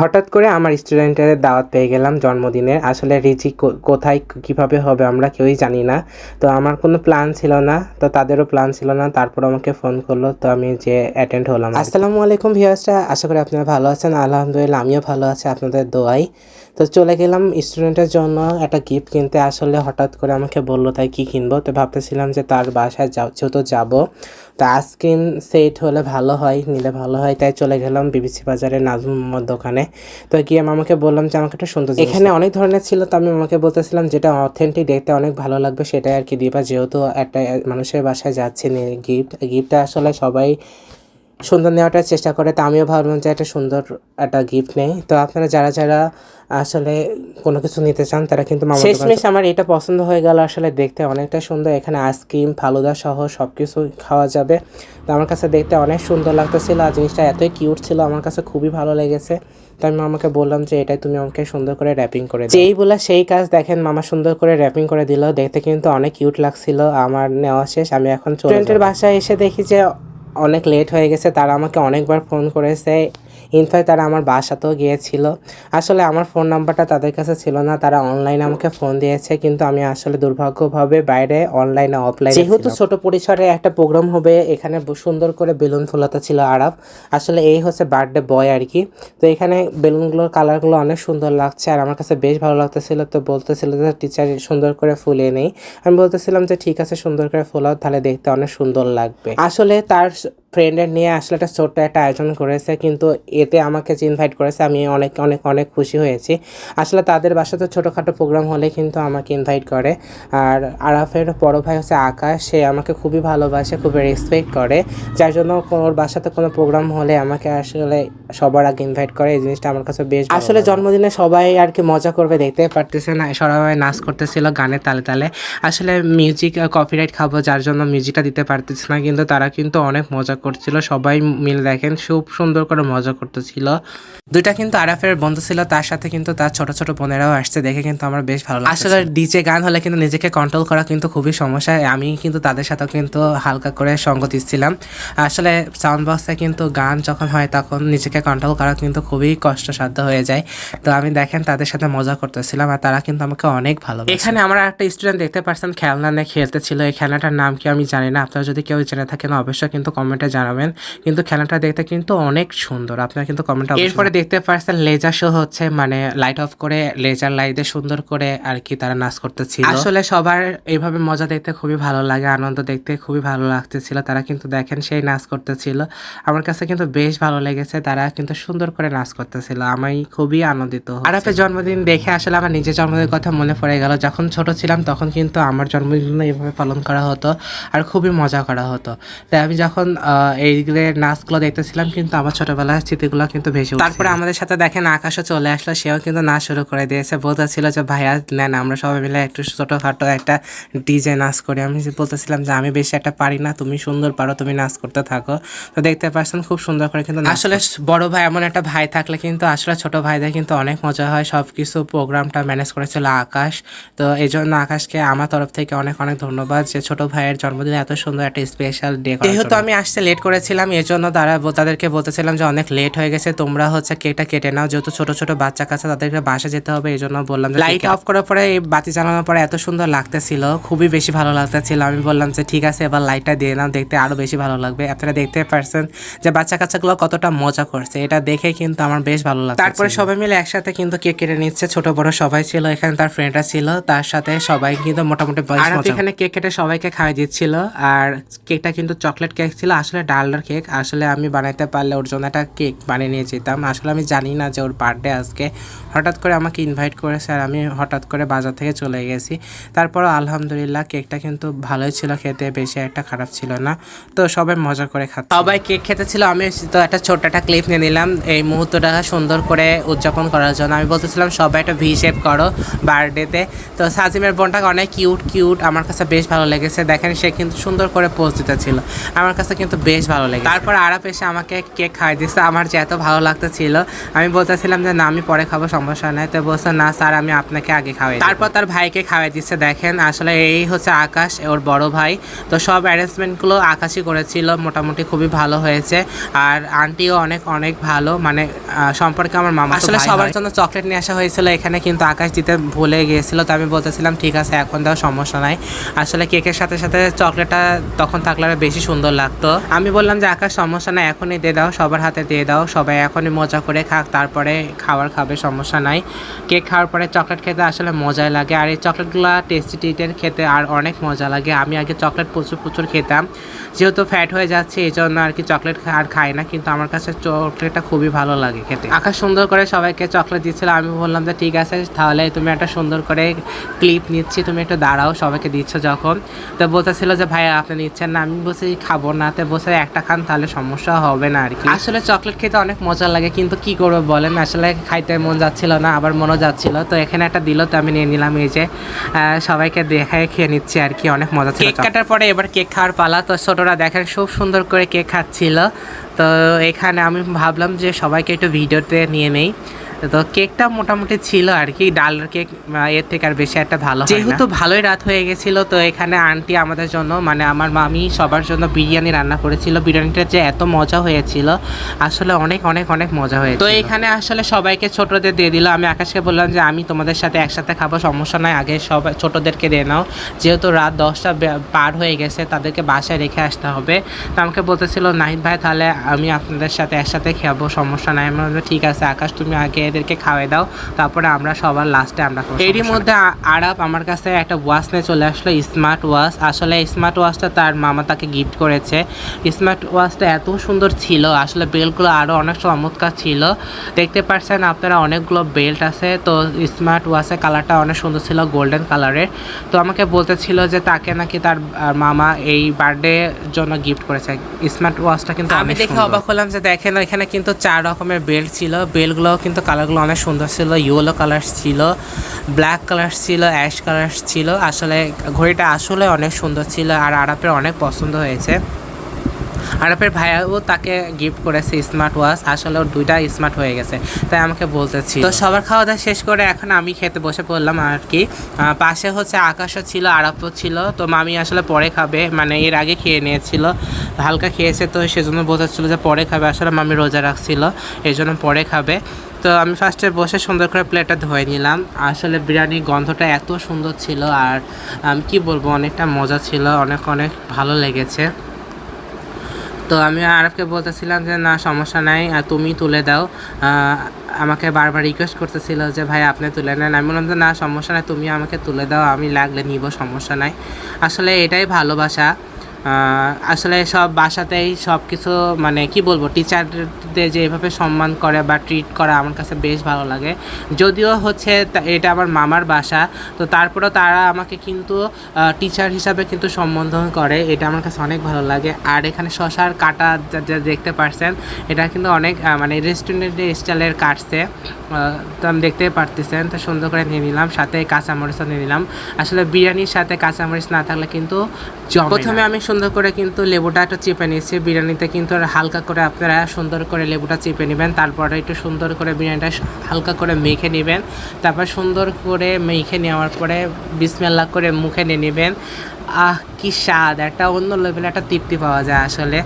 হঠাৎ করে আমার স্টুডেন্টের দাওয়াত পেয়ে গেলাম জন্মদিনের। আসলে রিজি কোথায় কীভাবে হবে আমরা কেউই জানি না। তো আমার কোনো প্ল্যান ছিল না, তো তাদেরও প্ল্যান ছিল না। তারপর আমাকে ফোন করল, তো আমি যে অ্যাটেন্ড হলাম আসসালামু আলাইকুম ভিউয়ার্সরা আশা করি আপনারা ভালো আছেন। আলহামদুলিল্লাহ, আমিও ভালো আছি আপনাদের দোয়াই তো চলে গেলাম স্টুডেন্টের জন্য একটা গিফট কিনতে। আসলে হঠাৎ করে আমাকে বলল তাই কি কিনবো? তো ভাবতেছিলাম যে তার বাসায় যা- যেহেতু যাব। তো আইসক্রিম সেট হলে ভালো হয় নিলে ভালো হয়। তাই চলে গেলাম বিবিসি বাজারে নাজমুল মোহাম্মদ দোকানে। তো গিয়ে মামাকে বললাম যে আমাকে একটা সুন্দর এখানে অনেক ধরনের ছিল তো আমি মামাকে বলতেছিলাম যেটা অথেন্টিক দেখতে অনেক ভালো লাগবে সেটাই আর কি দিবা। যেহেতু একটা মানুষের বাসায় যাচ্ছে গিফট গিফটটা আসলে সবাই সুন্দর নেওয়াটার চেষ্টা করে তো আমিও ভাবলাম যে একটা সুন্দর একটা গিফট নেই। তো আপনারা যারা যারা আসলে কোনো কিছু নিতে চান তারা কিন্তু শেষমেশ আমার এটা পছন্দ হয়ে গেল আসলে দেখতে অনেকটা সুন্দর। এখানে আইসক্রিম ফালুদা সহ সব কিছু খাওয়া যাবে। তো আমার কাছে দেখতে অনেক সুন্দর লাগতেছিল আর জিনিসটা এতই কিউট ছিল আমার কাছে খুবই ভালো লেগেছে। তো আমি মামাকে বললাম যে এটাই তুমি আমাকে সুন্দর করে র্যাপিং করে। যেই বলে সেই কাজ দেখেন মামা সুন্দর করে র্যাপিং করে দিল। দেখতে কিন্তু অনেক কিউট লাগছিল আমার নেওয়া শেষ আমি এখন স্টুডেন্টের বাসায় এসে দেখি যে অনেক লেট হয়ে গেছে তারা আমাকে অনেকবার ফোন করেছে। ইনফ্যাক্ট তারা আমার বাসাতেও গিয়েছিল। আসলে আমার ফোন নাম্বারটা তাদের কাছে ছিল না তারা অনলাইনে আমাকে ফোন দিয়েছে কিন্তু আমি আসলে দুর্ভাগ্যভাবে বাইরে অনলাইনে অফলাইন যেহেতু ছোট পরিসরে একটা প্রোগ্রাম হবে এখানে সুন্দর করে বেলুন ফোলাতে ছিল আরব। আসলে এই হচ্ছে বার্থডে বয় আর কি। তো এখানে বেলুনগুলোর কালারগুলো অনেক সুন্দর লাগছে আর আমার কাছে বেশ ভালো লাগতেছিল। তো বলতেছিল যে টিচার সুন্দর করে ফুলিয়ে নেই। আমি বলতেছিলাম যে ঠিক আছে সুন্দর করে ফোলাও তাহলে দেখতে অনেক সুন্দর লাগবে। আসলে তার ফ্রেন্ডের নিয়ে আসলে একটা ছোট্ট একটা আয়োজন করেছে কিন্তু এতে আমাকে যে ইনভাইট করেছে আমি অনেক অনেক অনেক খুশি হয়েছি। আসলে তাদের বাসাতে ছোটোখাটো প্রোগ্রাম হলে কিন্তু আমাকে ইনভাইট করে। আর আরাফের বড় ভাই হচ্ছে আকাশ সে আমাকে খুবই ভালোবাসে খুবই রেসপেক্ট করে। যার জন্য ওর বাসাতে কোনো প্রোগ্রাম হলে আমাকে আসলে সবার আগে ইনভাইট করে। এই জিনিসটা আমার কাছে বেশ আসলে জন্মদিনে সবাই আর কি মজা করবে দেখতে পারতেছে না। সবাই নাচ করতেছিল গানের তালে তালে। আসলে মিউজিক কপিরাইট খাব যার জন্য মিউজিকটা দিতে পারতেছে না কিন্তু তারা কিন্তু অনেক মজা করছিল, সবাই মিলে দেখেন, খুব সুন্দর করে মজা করতেছিল। দুইটা কিন্তু আরাফের বন্ধু ছিল, তার সাথে কিন্তু তার ছোট ছোট বোনেরাও আসছে, দেখে কিন্তু আমার বেশ ভালো লাগে আসলে ডিজে গান হলে কিন্তু নিজেকে কন্ট্রোল করা কিন্তু খুবই সমস্যা, আমি কিন্তু তাদের সাথেও কিন্তু হালকা করে সঙ্গ দিচ্ছিলাম। আসলে সাউন্ড বক্সে কিন্তু গান যখন হয়, তখন নিজেকে কন্ট্রোল করা কিন্তু খুবই কষ্টসাধ্য হয়ে যায়। তো আমি দেখেন, তাদের সাথে মজা করতেছিলাম, আর তারা কিন্তু আমাকে অনেক ভালো এখানে আমার একটা স্টুডেন্ট দেখতে পারছেন, খেলনা নিয়ে খেলতেছিল। এই খেলনাটার নাম কি আমি জানি না, আপনারা যদি কেউ জেনে থাকেন, অবশ্যই কিন্তু কমেন্টে জানাবেন। কিন্তু খেলনাটা দেখতে কিন্তু অনেক সুন্দর। আপনারা কিন্তু কমেন্টে এরপরে দেখতে পারছেন লেজার শো হচ্ছে মানে লাইট অফ করে লেজার লাইট দিয়ে সুন্দর করে আর কি তারা নাচ করতেছিল। আসলে সবার এইভাবে মজা দেখতে খুবই ভালো লাগে আনন্দ দেখতে খুবই ভালো লাগতেছিল। তারা কিন্তু দেখেন সেই নাচ করতেছিল। আমার কাছে কিন্তু বেশ ভালো লেগেছে তারা কিন্তু সুন্দর করে নাচ করতেছিল। আমি খুবই আনন্দিত আরাফের জন্মদিন দেখে আসলে আমার নিজের জন্মদিনের কথা মনে পড়ে গেল। যখন ছোট ছিলাম তখন কিন্তু আমার জন্মদিন এইভাবে পালন করা হতো আর খুবই মজা করা হতো। তাই আমি যখন এইগুলো নাচগুলো দেখতেছিলাম কিন্তু আমার ছোটবেলার স্মৃতিগুলো কিন্তু ভেসে তারপরে আমাদের সাথে দেখেন আকাশও চলে আসলো সেও কিন্তু নাচ শুরু করে দিয়েছে। বলতেছিল যে ভাইয়া নেন আমরা সবাই মিলে একটু ছোটোখাটো একটা ডিজে নাচ করি। আমি বলতেছিলাম যে আমি বেশি একটা পারি না তুমি সুন্দর পারো তুমি নাচ করতে থাকো। তো দেখতে পাচ্ছেন খুব সুন্দর করে কিন্তু আসলে বড় ভাই এমন একটা ভাই থাকলে কিন্তু আসলে ছোট ভাইদের কিন্তু অনেক মজা হয়। সব কিছু প্রোগ্রামটা ম্যানেজ করেছিল আকাশ। তো এই জন্য আকাশকে আমার তরফ থেকে অনেক অনেক ধন্যবাদ যে ছোট ভাইয়ের জন্মদিনে এত সুন্দর একটা স্পেশাল ডে যেহেতু আমি আসতে লেট করেছিলাম এর জন্য তারা তাদেরকে বলতেছিলাম যে অনেক লেট হয়ে গেছে তোমরা হচ্ছে কেকটা কেটে নাও যেহেতু ছোট ছোট বাচ্চা কাছে তাদেরকে বাসা যেতে হবে এই জন্য বললাম লাইট অফ করার পরে এই বাতি জ্বালানোর পরে এত সুন্দর লাগতেছিল খুবই বেশি ভালো লাগতেছিল। আমি বললাম যে ঠিক আছে এবার লাইটটা দিয়ে নাও দেখতে আরও বেশি ভালো লাগবে। আপনারা দেখতে পারছেন যে বাচ্চা কাচ্চাগুলো কতটা মজা করছে এটা দেখে কিন্তু আমার বেশ ভালো লাগছে তারপরে সবাই মিলে একসাথে কিন্তু কেক কেটে নিচ্ছে ছোট বড় সবাই ছিল এখানে তার ফ্রেন্ডরা ছিল তার সাথে সবাই কিন্তু মোটামুটি এখানে কেক কেটে সবাইকে খাওয়াই দিচ্ছিল আর কেকটা কিন্তু চকলেট কেক ছিল আসলে ডালডার কেক। আসলে আমি বানাইতে পারলে ওর জন্য একটা কেক বানিয়ে নিয়ে যেতাম। আসলে আমি জানি না যে ওর বার্থডে আজকে। হঠাৎ করে আমাকে ইনভাইট করেছে আর আমি হঠাৎ করে বাজার থেকে চলে গেছি। তারপর আলহামদুলিল্লাহ কেকটা কিন্তু ভালোই ছিল, খেতে বেশি একটা খারাপ ছিল না। তো সবাই মজা করে খাচ্ছে। সবাই কেক খেতে ছিল, আমি তো একটা ছোট্ট একটা ক্লিপ নিয়ে নিলাম। এই মুহূর্তটা সুন্দর করে উদযাপন করার জন্য। আমি বলতেছিলাম, সবাই একটা ভি শেপ করো বার্থডেতে তো। সাজিমের বোনটাকে অনেক কিউট কিউট আমার কাছে বেশ ভালো লেগেছে। দেখেন সে কিন্তু সুন্দর করে পোজ দিতেছিল। আমার কাছে কিন্তু বেশ ভালো লেগে তারপর আরাপ এসে আমাকে কেক খাওয়াই দিচ্ছে আমার যে এত ভালো লাগতেছিল আমি বলতেছিলাম যে না আমি পরে খাব সমস্যা নাই। তো বলছে না স্যার আমি আপনাকে আগে খাওয়াই তারপর তার ভাইকে খাওয়াই দিচ্ছে। দেখেন আসলে এই হচ্ছে আকাশ ওর বড় ভাই। তো সব অ্যারেঞ্জমেন্টগুলো আকাশই করেছিল মোটামুটি খুবই ভালো হয়েছে। আর আন্টিও অনেক অনেক ভালো। মানে সম্পর্কে আমার মামা আসলে সবার জন্য চকলেট নিয়ে আসা হয়েছিল এখানে কিন্তু আকাশ দিতে ভুলে গিয়েছিল। তো আমি বলতেছিলাম ঠিক আছে এখন দেওয়া সমস্যা নাই। আসলে কেকের সাথে সাথে চকলেটটা তখন থাকলে বেশি সুন্দর লাগতো। আমি বললাম যে, আকাশ, সমস্যা নাই, এখনই দিয়ে দাও, সবার হাতে দিয়ে দাও, সবাই এখনই মজা করে খাক, তারপরে খাবার খাবে, সমস্যা নাই। কেক খাওয়ার পরে চকলেট খেতে আসলে মজাই লাগে, আর এই চকলেটগুলো টেস্টি টিটের খেতে আর অনেক মজা লাগে। আমি আগে চকলেট প্রচুর প্রচুর খেতাম, যেহেতু ফ্যাট হয়ে যাচ্ছে, এই জন্য আর কি চকলেট আর খাই না, কিন্তু আমার কাছে চকলেটটা খুবই ভালো লাগে খেতে। আকাশ সুন্দর করে সবাইকে চকলেট দিচ্ছিল, আমি বললাম যে, ঠিক আছে, তাহলে তুমি একটা সুন্দর করে ক্লিপ নিচ্ছি, তুমি একটু দাঁড়াও, সবাইকে দিচ্ছ যখন। তো বলতেছিল যে ভাই আপনি নিচ্ছেন না। আমি বলছি, খাব না। তো বসে একটা খান তাহলে সমস্যা হবে না আর কি। আসলে চকলেট খেতে অনেক মজা লাগে কিন্তু কি করব বলেন? আসলে খাইতে মন যাচ্ছিল না আবার মনও যাচ্ছিল। তো এখানে একটা দিল তো আমি নিয়ে নিলাম এই যে সবাইকে দেখায় খেয়ে নিচ্ছি আর কি অনেক মজা ছিল কেক কাটার পরে এবার কেক খাওয়ার পালা তো ছোটরা দেখেন খুব সুন্দর করে কেক খাচ্ছিল। তো এখানে আমি ভাবলাম যে সবাইকে একটু ভিডিওতে নিয়ে নেই। তো কেকটা মোটামুটি ছিল আর কি। ডালের কেক এর থেকে আর বেশি একটা ভালো যেহেতু ভালোই রাত হয়ে গেছিল তো এখানে আন্টি আমাদের জন্য মানে আমার মামি সবার জন্য বিরিয়ানি রান্না করেছিল। বিরিয়ানিটা যে এত মজা হয়েছিল আসলে অনেক অনেক অনেক মজা হয়েছে তো এখানে আসলে সবাইকে ছোটদের দিয়ে দিল। আমি আকাশকে বললাম যে আমি তোমাদের সাথে একসাথে খাব সমস্যা নাই আগে সবাই ছোটদেরকে দিয়ে নাও। যেহেতু রাত দশটা পার হয়ে গেছে তাদেরকে বাসায় রেখে আসতে হবে। তো আমাকে বলতেছিল নাহিদ ভাই তাহলে আমি আপনাদের সাথে একসাথে খাব সমস্যা নাই। আমি ঠিক আছে আকাশ তুমি আগে এদেরকে খাওয়াই দাও তারপরে আমরা সবার লাস্টে আমরা। এরই মধ্যে আ- আরাপ আমার কাছে একটা ওয়াচ নিয়ে চলে আসলো স্মার্ট ওয়াচ আসলে স্মার্ট ওয়াচটা তার মামা তাকে গিফট করেছে। স্মার্ট ওয়াচটা এত সুন্দর ছিল আসলে বেল্টগুলো আরও অনেক চমৎকার ছিল। দেখতে পাচ্ছেন আপনারা অনেকগুলো বেল্ট আছে তো স্মার্ট ওয়াচের কালারটা অনেক সুন্দর ছিল গোল্ডেন কালারের তো আমাকে বলতেছিল যে তাকে নাকি তার মামা এই বার্থডে জন্য গিফট করেছে। স্মার্ট ওয়াচটা কিন্তু আমি দেখে অবাক হলাম যে দেখেন এখানে কিন্তু চার রকমের বেল্ট ছিল। বেল্টগুলো কিন্তু কালারগুলো অনেক সুন্দর ছিল ইয়েলো কালার ছিল ব্ল্যাক কালার ছিল অ্যাশ কালার ছিল। আসলে ঘড়িটা আসলে অনেক সুন্দর ছিল আর আরাপের অনেক পছন্দ হয়েছে। আরাপের ভাইয়াও তাকে গিফট করেছে স্মার্ট ওয়াচ আসলে ওর দুইটা স্মার্ট হয়ে গেছে, তাই আমাকে বলতেছি তো সবার খাওয়া দাওয়া শেষ করে এখন আমি খেতে বসে পড়লাম আর কি। পাশে হচ্ছে আকাশও ছিল, আরাপও ছিল, তো মামি আসলে পরে খাবে মানে এর আগে খেয়ে নিয়েছিল, হালকা খেয়েছে, তো সেজন্য বোঝাচ্ছিল যে পরে খাবে, আসলে মামি রোজা রাখছিল এই জন্য পরে খাবে। তো আমি ফার্স্টে বসে সুন্দর করে প্লেটটা ধুয়ে নিলাম। আসলে বিরিয়ানির গন্ধটা এত সুন্দর ছিল আর, আমি কি বলব, অনেকটা মজা ছিল, অনেক অনেক ভালো লেগেছে। তো আমি আরবকে বলতেছিলাম যে, না, সমস্যা নাই আর তুমি তুলে দাও। আমাকে বারবার রিকোয়েস্ট করতেছিল যে, ভাই, আপনি তুলে নেন। আমি বললাম যে, না, সমস্যা নাই, তুমি আমাকে তুলে দাও, আমি লাগলে নিব, সমস্যা নাই। আসলে এটাই ভালোবাসা। আসলে সব বাসাতেই সব কিছু মানে কি বলব টিচারদের যেভাবে সম্মান করে বা ট্রিট করা আমার কাছে বেশ ভালো লাগে। যদিও হচ্ছে এটা আমার মামার বাসা তো তারপরেও তারা আমাকে কিন্তু টিচার হিসাবে কিন্তু সম্বোধন করে। এটা আমার কাছে অনেক ভালো লাগে। আর এখানে শশার কাটা যা- যা দেখতে পারছেন এটা কিন্তু অনেক মানে রেস্টুরেন্টের স্টাইলের কাটছে। তো আমি দেখতে পারতেছেন। তো সুন্দর করে নিয়ে নিলাম সাথে কাঁচামরিচও নিয়ে নিলাম। আসলে বিরিয়ানির সাথে কাঁচামরিচ না থাকলে কিন্তু প্রথমে আমি সুন্দর করে কিন্তু লেবুটা একটু চেপে নিয়েছি। বিরিয়ানিতে কিন্তু হালকা করে আপনারা সুন্দর করে লেবুটা চেপে নেবেন। তারপরে একটু সুন্দর করে বিরিয়ানিটা হালকা করে মেখে নেবেন। তারপর সুন্দর করে মেখে নেওয়ার পরে বিসমেল্লা করে মুখে নিয়ে নেবেন। আহ, কি স্বাদ! একটা অন্য লেভেলে একটা তৃপ্তি পাওয়া যায় আসলে।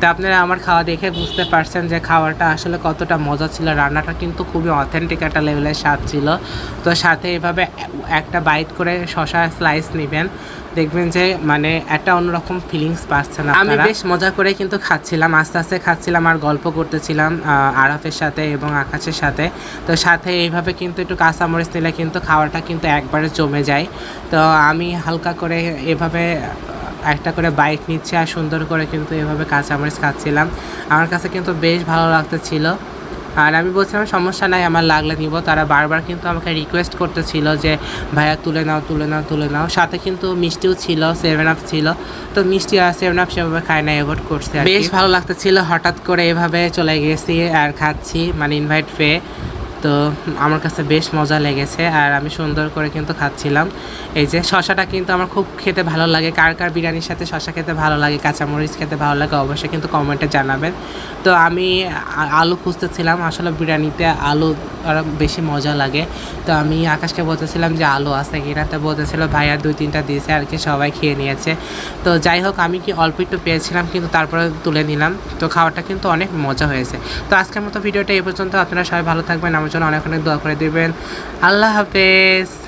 তো আপনারা আমার খাওয়া দেখে বুঝতে পারছেন যে খাবারটা আসলে কতটা মজা ছিল। রান্নাটা কিন্তু খুবই অথেন্টিক একটা লেভেলের স্বাদ ছিল। তো সাথে এভাবে একটা বাইট করে শশা স্লাইস নেবেন। দেখবেন যে মানে একটা অন্যরকম ফিলিংস পাচ্ছে না আমি বেশ মজা করে কিন্তু খাচ্ছিলাম, আস্তে আস্তে খাচ্ছিলাম, আর গল্প করতেছিলাম আরাফের সাথে এবং আকাশের সাথে। তো সাথে এইভাবে কিন্তু একটু কাঁচামরিচ নিলে কিন্তু খাওয়াটা কিন্তু একবারে জমে যায়। তো আমি হালকা করে এভাবে একটা করে বাইক নিচ্ছে আর সুন্দর করে কিন্তু এভাবে কাঁচামরিচ খাচ্ছিলাম। আমার কাছে কিন্তু বেশ ভালো লাগতেছিল। আর আমি বলছিলাম, সমস্যা নাই, আমার লাগলে নিব তারা বারবার কিন্তু আমাকে রিকোয়েস্ট করতেছিল যে, ভাইয়া, তুলে নাও তুলে নাও তুলে নাও। সাথে কিন্তু মিষ্টিও ছিল সেভেন আপ ছিল। তো মিষ্টি আর সেভেন আপ সেভাবে খায় না অ্যাভয়েড করছে বেশ ভালো লাগতেছিল, হঠাৎ করে এভাবে চলে গেছি আর খাচ্ছি মানে ইনভাইট পেয়ে। তো আমার কাছে বেশ মজা লেগেছে আর আমি সুন্দর করে কিন্তু খাচ্ছিলাম। এই যে শশাটা কিন্তু আমার খুব খেতে ভালো লাগে। কার কার বিরিয়ানির সাথে শশা খেতে ভালো লাগে, কাঁচামরিচ খেতে ভালো লাগে অবশ্যই কিন্তু কমেন্টে জানাবেন। তো আমি আলু খুঁজতেছিলাম, আসলে বিরিয়ানিতে আলু বেশি মজা লাগে। তো আমি আকাশকে বলতেছিলাম যে, আলু আছে কিনা তো বলতেছিল, ভাইয়া দুই তিনটা দিয়েছে আর কি, সবাই খেয়ে নিয়েছে। তো যাই হোক, আমি কি অল্প একটু পেয়েছিলাম, কিন্তু তারপরে তুলে নিলাম। তো খাওয়াটা কিন্তু অনেক মজা হয়েছে। তো আজকের মতো ভিডিওটা এই পর্যন্ত। আপনারা সবাই ভালো থাকবেন। আমার জন্য অনেক অনেক দোয়া করে দেবেন। আল্লাহ হাফেজ।